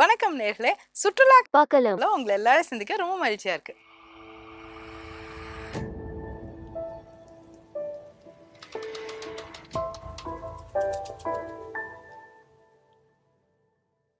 வணக்கம் நேர்களே. சுற்றுலா பார்க்கலாம். உங்களை எல்லாரும் சந்திக்க ரொம்ப மகிழ்ச்சியா இருக்கு.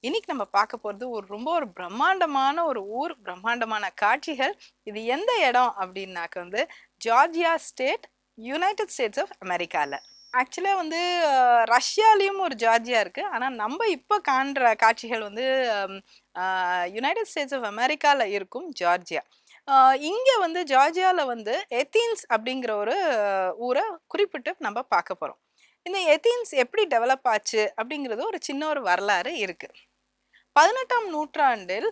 இன்னைக்கு நம்ம பார்க்க போறது ஒரு ரொம்ப ஒரு பிரம்மாண்டமான ஒரு ஊர் பிரம்மாண்டமான காட்சிகள். இது எந்த இடம் அப்படின்னாக்க வந்து Georgia state United States of அமெரிக்கால. ஆக்சுவலாக வந்து ரஷ்யாலேயும் ஒரு ஜார்ஜியா இருக்குது ஆனால் நம்ம இப்போ காண்ற காட்சிகள் வந்து யுனைடெட் ஸ்டேட்ஸ் ஆஃப் அமெரிக்காவில் இருக்கும் ஜார்ஜியா. இங்கே வந்து ஜார்ஜியாவில் வந்து எத்தீன்ஸ் அப்படிங்கிற ஒரு ஊரை குறிப்பிட்டு நம்ம பார்க்க போகிறோம் இந்த எத்தீன்ஸ் எப்படி டெவலப் ஆச்சு அப்படிங்கிறது ஒரு சின்ன ஒரு வரலாறு இருக்குது பதினெட்டாம் நூற்றாண்டில்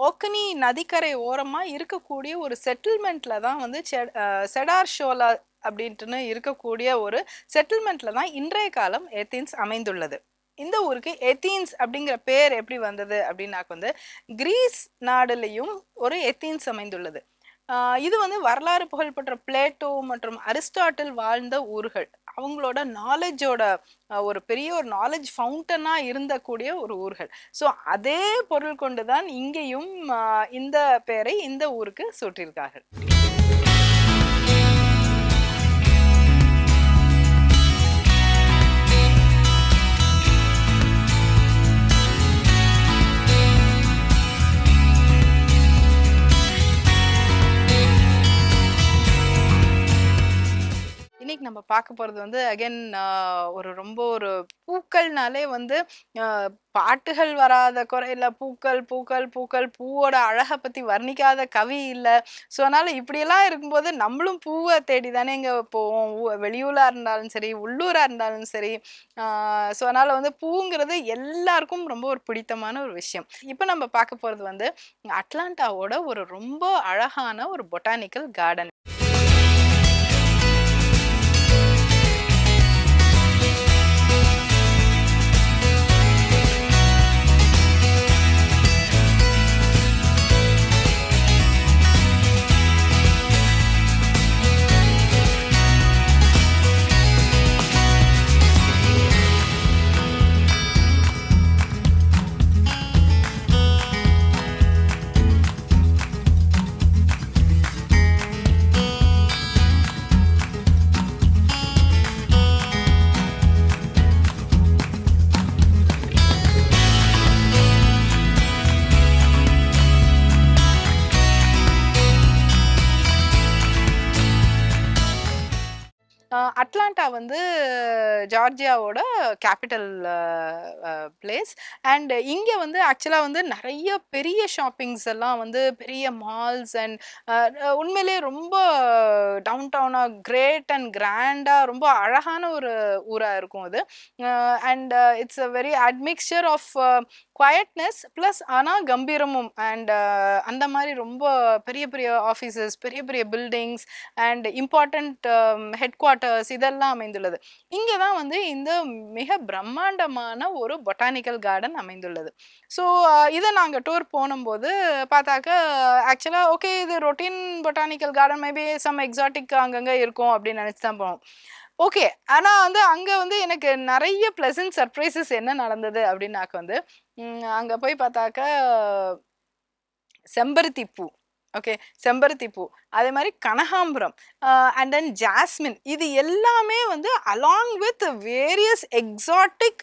ஓக்கனி நதிக்கரை ஓரமாக இருக்கக்கூடிய ஒரு செட்டில்மெண்ட்டில் தான் வந்து செடார் ஷோலா அப்படின்ட்டுன்னு இருக்கக்கூடிய ஒரு செட்டில்மெண்ட்ல தான் இன்றைய காலம் ஏத்தீன்ஸ் அமைந்துள்ளது. இந்த ஊருக்கு எத்தீன்ஸ் அப்படிங்கிற பேர் எப்படி வந்தது அப்படின்னாக்க வந்து கிரீஸ் நாடுலேயும் ஒரு எத்தீன்ஸ் அமைந்துள்ளது. இது வந்து வரலாறு புகழ்பெற்ற பிளேட்டோ மற்றும் அரிஸ்டாட்டில் வாழ்ந்த ஊர்கள். அவங்களோட நாலேஜோட ஒரு பெரிய ஒரு நாலேஜ் ஃபவுண்டனாக இருந்தக்கூடிய ஒரு ஊர்கள். ஸோ அதே பொருள் கொண்டு தான் இங்கேயும் இந்த பெயரை இந்த ஊருக்கு சூட்டியிருக்கார்கள். நம்ம பார்க்க போகிறது வந்து அகைன் ஒரு ரொம்ப ஒரு பூக்கள்னாலே வந்து பாட்டுகள் வராத குறையில் பூக்கள் பூக்கள் பூக்கள் பூவோட அழகை பற்றி வர்ணிக்காத கவி இல்லை. ஸோ அதனால் இப்படியெல்லாம் இருக்கும்போது நம்மளும் பூவை தேடி தானே இங்கே போவோம். வெளியூராக இருந்தாலும் சரி உள்ளூராக இருந்தாலும் சரி. ஸோ அதனால் வந்து பூங்கிறது எல்லாருக்கும் ரொம்ப ஒரு பிடித்தமான ஒரு விஷயம். இப்போ நம்ம பார்க்க போகிறது வந்து அட்லாண்டாவோட ஒரு ரொம்ப அழகான ஒரு பொட்டானிக்கல் கார்டன். வந்து ஜார்ஜியாவோட கேபிட்டல் பிளேஸ். அண்ட் இங்கே வந்து ஆக்சுவலாக வந்து நிறைய பெரிய ஷாப்பிங்ஸ் எல்லாம் வந்து பெரிய மால்ஸ் அண்ட் உண்மையிலேயே ரொம்ப டவுன் டவுனாக கிரேட் அண்ட் கிராண்டாக ரொம்ப அழகான ஒரு ஊராக இருக்கும் அது. And it's a very admixture of quietness plus ஆனால் கம்பீரமும். அண்ட் அந்த மாதிரி ரொம்ப பெரிய பெரிய ஆஃபீஸஸ் பெரிய பெரிய buildings and important headquarters இதெல்லாம் அமைந்துள்ளது. இங்கே தான் வந்து இந்த மிக பிரம்மாண்டமான ஒரு பொட்டானிக்கல் கார்டன் அமைந்துள்ளது. ஸோ இதை நாங்கள் டூர் போனும்போது பார்த்தாக்க ஆக்சுவலாக ஓகே இது routine botanical garden maybe some exotic அங்கங்கே இருக்கும் அப்படின்னு நினச்சி தான் போவோம் ஓகே ஆனால் வந்து அங்கே வந்து எனக்கு நிறைய ப்ளசன்ட் சர்ப்ரைசஸ் என்ன நடந்தது அப்படின்னாக்க வந்து அங்கே போய் பார்த்தாக்க செம்பருத்தி பூ. ஓகே செம்பருத்தி பூ அதே மாதிரி கனகாம்பரம் அண்ட் தென் ஜாஸ்மின். இது எல்லாமே வந்து along with various exotic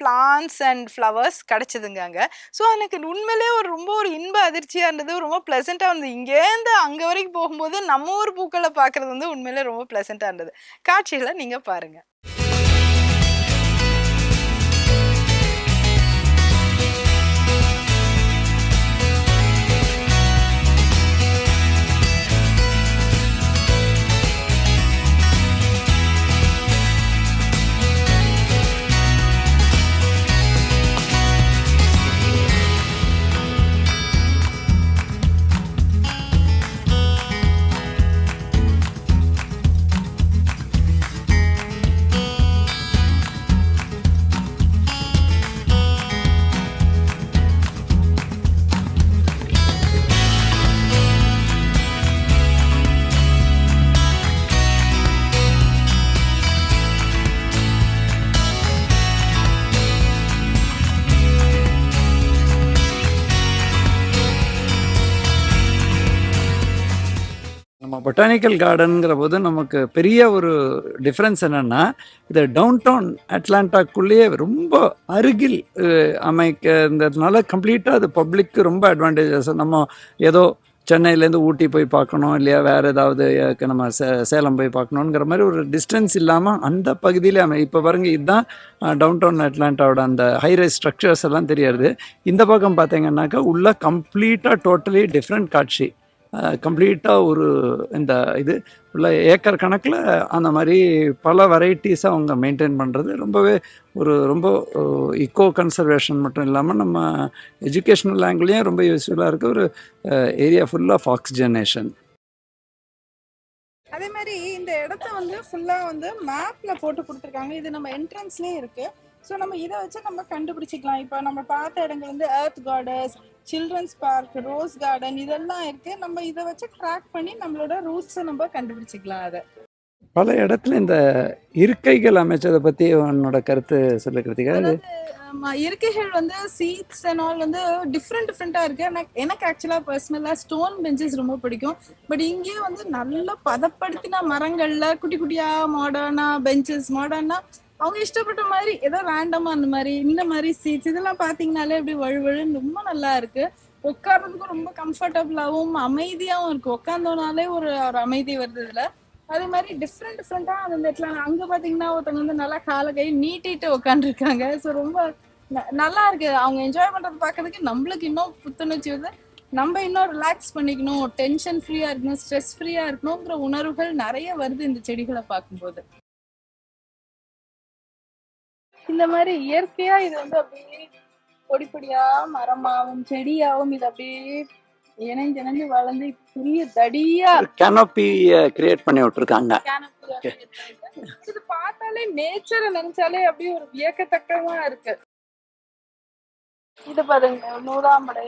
plants and flowers கிடச்சிதுங்க அங்கே. ஸோ எனக்கு உண்மையிலே ஒரு ரொம்ப ஒரு இன்ப அதிர்ச்சியாக இருந்தது ரொம்ப ப்ளசண்ட்டாக இருந்தது. இங்கேருந்து அங்கே வரைக்கும் போகும்போது நம்ம ஊர் பூக்களை பார்க்குறது வந்து உண்மையிலே ரொம்ப ப்ளசண்ட்டாக இருந்தது. காட்சிகளை நீங்கள் பாருங்கள் பொட்டானிக்கல் கார்டனுங்கிற போது நமக்கு பெரிய ஒரு டிஃப்ரென்ஸ் என்னென்னா இது டவுன் டவுன் அட்லாண்டாக்குள்ளேயே ரொம்ப அருகில் அஹ், அமைக்கிறதுனால கம்ப்ளீட்டாக அது பப்ளிக்கு ரொம்ப அட்வான்டேஜஸ் நம்ம ஏதோ சென்னையிலேருந்து ஊட்டி போய் பார்க்கணும் இல்லையா வேறு ஏதாவது நம்ம சே சேலம் போய் பார்க்கணுங்கிற மாதிரி ஒரு டிஸ்டன்ஸ் இல்லாமல் அந்த பகுதியிலே அமை இப்போ பாருங்க இதுதான் டவுன் டவுன் அட்லாண்டாவோட அந்த ஹைரைஸ் ஸ்ட்ரக்சர்ஸ் எல்லாம் தெரியாது இந்த பக்கம் பார்த்தீங்கன்னாக்கா உள்ள கம்ப்ளீட்டாக டோட்டலி டிஃப்ரெண்ட் காட்சி. கம்ப்ளீட்டாக ஒரு இந்த இது உள்ள ஏக்கர் கணக்கில் அந்த மாதிரி பல வெரைட்டிஸை அவங்க மெயின்டைன் பண்ணுறது ரொம்பவே ஒரு ரொம்ப இக்கோ கன்சர்வேஷன் மட்டும் இல்லாமல் நம்ம எஜுகேஷ்னல் ஆங்கிளையும் ரொம்ப யூஸ்ஃபுல்லாக இருக்க. ஒரு ஏரியா ஃபுல் ஆஃப் ஆக்சிஜனேஷன் அதே மாதிரி இந்த இடத்த வந்து ஃபுல்லாக வந்து மேப்பில் போட்டு கொடுத்துருக்காங்க. இது நம்ம என்ட்ரன்ஸ்லேயே இருக்குது ஸோ நம்ம இதை வச்சு நம்ம கண்டுபிடிச்சிக்கலாம். இப்போ நம்ம பார்த்த இடங்கள் வந்து earth gardens children's park rose garden இதெல்லாம் இருக்கு. நம்ம இதை வச்சு ட்ராக் பண்ணி நம்மளோட ரூட்ஸை நம்ம கண்டுபிடிச்சிக்கலாம் அதை. பல இடத்துல இந்த இருக்கைகள் அமைச்சதை பற்றி உன்னோட கருத்து சொல்லிக்கிறதுக்கு அது ஆமா, இருக்கைகள் வந்து சீட்ஸ் அண்ட் ஆல் வந்து டிஃப்ரெண்ட் டிஃப்ரெண்டா இருக்கு. எனக்கு எனக்கு ஆக்சுவலா பர்சனலா ஸ்டோன் பெஞ்சஸ் ரொம்ப பிடிக்கும். பட் இங்கேயே வந்து நல்ல பதப்படுத்தின மரங்கள்ல குட்டி குட்டியா மாடர்னா பெஞ்சஸ் மாடர்னா அவங்க இஷ்டப்பட்ட மாதிரி ஏதோ ரேண்டமா அந்த மாதிரி இந்த மாதிரி சீட்ஸ் இதெல்லாம் பாத்தீங்கனாலே அப்படி வழுவழுன்னு ரொம்ப நல்லா இருக்கு. உட்கார்றதுக்கும் ரொம்ப கம்ஃபர்டபுளாகவும் அமைதியாகவும் இருக்கு. உட்காந்தோனாலே ஒரு ஒரு அமைதி வருது இதுல. அதே மாதிரி டிஃப்ரெண்ட் டிஃப்ரெண்டா அந்த இடத்துல அங்க பாத்தீங்கன்னா ஒருத்தவங்க வந்து நல்லா காலை கை நீட்டிட்டு உட்காந்துருக்காங்க ஸோ ரொம்ப ந- நல்லா இருக்கு. அவங்க என்ஜாய் பண்றது பாக்குறதுக்கு நம்மளுக்கு இன்னும் புத்துணர்ச்சி வந்து நம்ம இன்னும் ரிலாக்ஸ் பண்ணிக்கணும். டென்ஷன் ஃப்ரீயா இருக்கணும் ஸ்ட்ரெஸ் ஃப்ரீயா இருக்கணுங்கிற உணர்வுகள் நிறைய வருது இந்த செடிகளை பார்க்கும்போது. இந்த மாதிரி இயற்கையா இது வந்து அப்படியே பொடி பொடியா மரமாவும் செடியாவும் இது அப்படியே இணைஞ்சு இணைஞ்சு வளர்ந்து பெரிய தடியா கேனோப்பி கிரியேட் பண்ணி விட்டுருக்காங்க. இது பார்த்தாலே நேச்சரை நினைச்சாலே அப்படியே ஒரு வியக்கத்தக்கமா இருக்கு. இது பாருங்க நூறாம்படை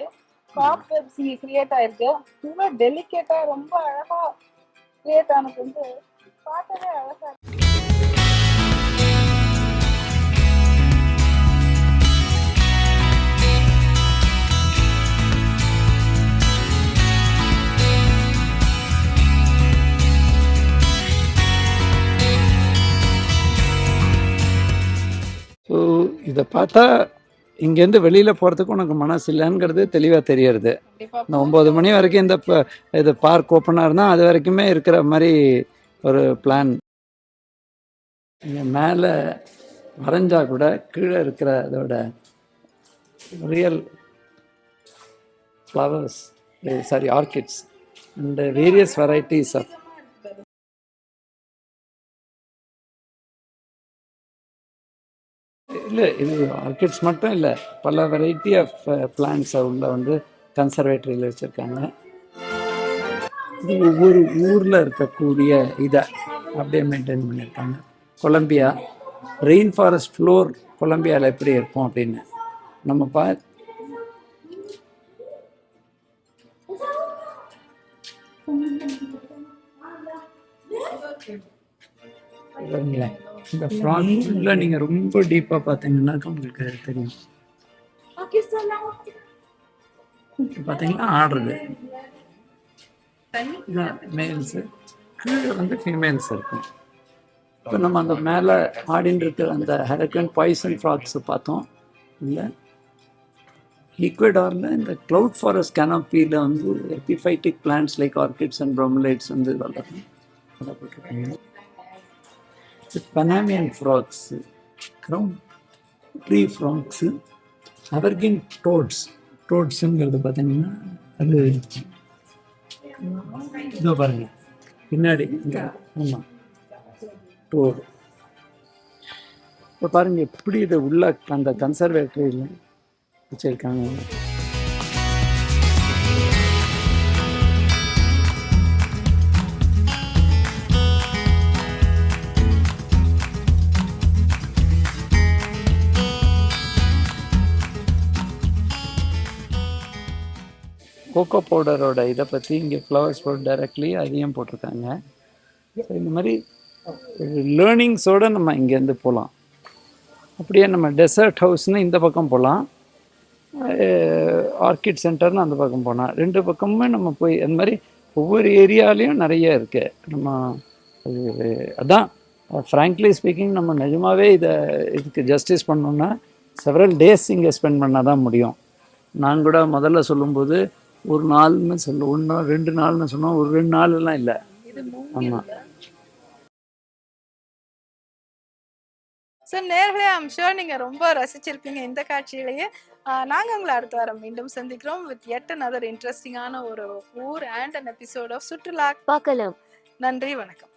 காப்பர் சி கிரியேட் ஆயிருக்கு. ரொம்ப டெலிகேட்டா ரொம்ப அழகா கிரியேட் ஆனது வந்து பார்த்தாலே அழகா இருக்கு. இதை பார்த்தா இங்கேருந்து வெளியில் போகிறதுக்கு உனக்கு மனசு இல்லைங்கிறது தெளிவாக தெரியறது. இந்த ஒம்பது மணி வரைக்கும் இந்த இது பார்க் ஓப்பனாக இருந்தால் அது வரைக்குமே இருக்கிற மாதிரி ஒரு பிளான் இங்கே மேலே வரைஞ்சா கூட கீழே இருக்கிற அதோட real flowers sorry orchids and various varieties of இல்லை இது ஆர்கிட்ஸ் மட்டும் இல்லை பல வெரைட்டி ஆஃப் பிளான்ஸை உள்ள வந்து கன்சர்வேட்டரியில் வச்சுருக்காங்க. இது ஒவ்வொரு ஊரில் இருக்கக்கூடிய இதை அப்படியே மெயின்டைன் பண்ணியிருக்காங்க கொலம்பியா ரெயின் ஃபாரஸ்ட் ஃப்ளோர் கொலம்பியாவில் எப்படி இருக்கும் அப்படின்னு நம்ம பா இல்லைங்களேன் இந்த ஃப்ராக் உள்ள நீங்கள் ரொம்ப டீப்பாக பார்த்தீங்கன்னாக்கா உங்களுக்கு தெரியும். இது பார்த்தீங்கன்னா ஆடுறது. மேல்ஸு கீழே வந்து ஃபீமேல்ஸ் இருக்கும். இப்போ நம்ம அந்த மேலே ஆடின்னு இருக்கிற அந்த ஹெரக்கன் பாய்சன் ஃப்ராக்ஸ் பார்த்தோம். இல்லை. ஈக்வடாரில் இந்த க்ளவுட் ஃபாரஸ்ட் கேனப்பியில் வந்து epiphytic plants like orchids and bromeliads வந்து வளரும் அதை போட்டிருக்காங்க. Panamanian frogs crown tree frogs அவர்கின் toads டோட்ஸுங்கிறது பார்த்தீங்கன்னா அது இதோ பாருங்க. பின்னாடி இங்கே ஆமாம் டோடு இப்போ பாருங்க எப்படி இது உள்ள அந்த கன்சர்வேட்டரியில் வச்சுருக்காங்க. கோகோ பவுடரோட இதை பற்றி இங்கே ஃப்ளவர்ஸ் பவுடர் டைரக்ட்லி அதையும் போட்டிருக்காங்க. ஸோ இந்த மாதிரி லேர்னிங்ஸோடு நம்ம இங்கேருந்து போகலாம் அப்படியே நம்ம டெசர்ட் ஹவுஸ்னு இந்த பக்கம் போகலாம் ஆர்கிட் சென்டர்னு அந்த பக்கம் போனால் ரெண்டு பக்கமுமே நம்ம போய் அந்த மாதிரி ஒவ்வொரு ஏரியாலையும் நிறைய இருக்கு. நம்ம அது அதான் ஃப்ராங்க்லி ஸ்பீக்கிங் நம்ம நிஜமாவே இதை இதுக்கு ஜஸ்டிஸ் பண்ணோம்னா செவரல் டேஸ் இங்கே ஸ்பெண்ட் பண்ணால் தான் முடியும். நான் கூட முதல்ல சொல்லும்போது ஒரு நாள்னு சொல்ல ஒன்று ரெண்டு நாள்னு சொன்னோம் ஒரு ரெண்டு நாள்லாம் இல்லை. ஆமாம் ஸோ நேர்களே ஐம் ஷூர் நீங்க ரொம்ப ரசிச்சிருப்பீங்க இந்த காட்சியிலேயே. ஆஹ் நாங்க உங்களை அடுத்த வாரம் மீண்டும் சந்திக்கிறோம் வித் எட் another இன்ட்ரெஸ்டிங்கான ஒரு ஊர் அண்ட் அன் எபிசோட் ஆஃப் சுற்றுலா பார்க்கலாம். நன்றி வணக்கம்.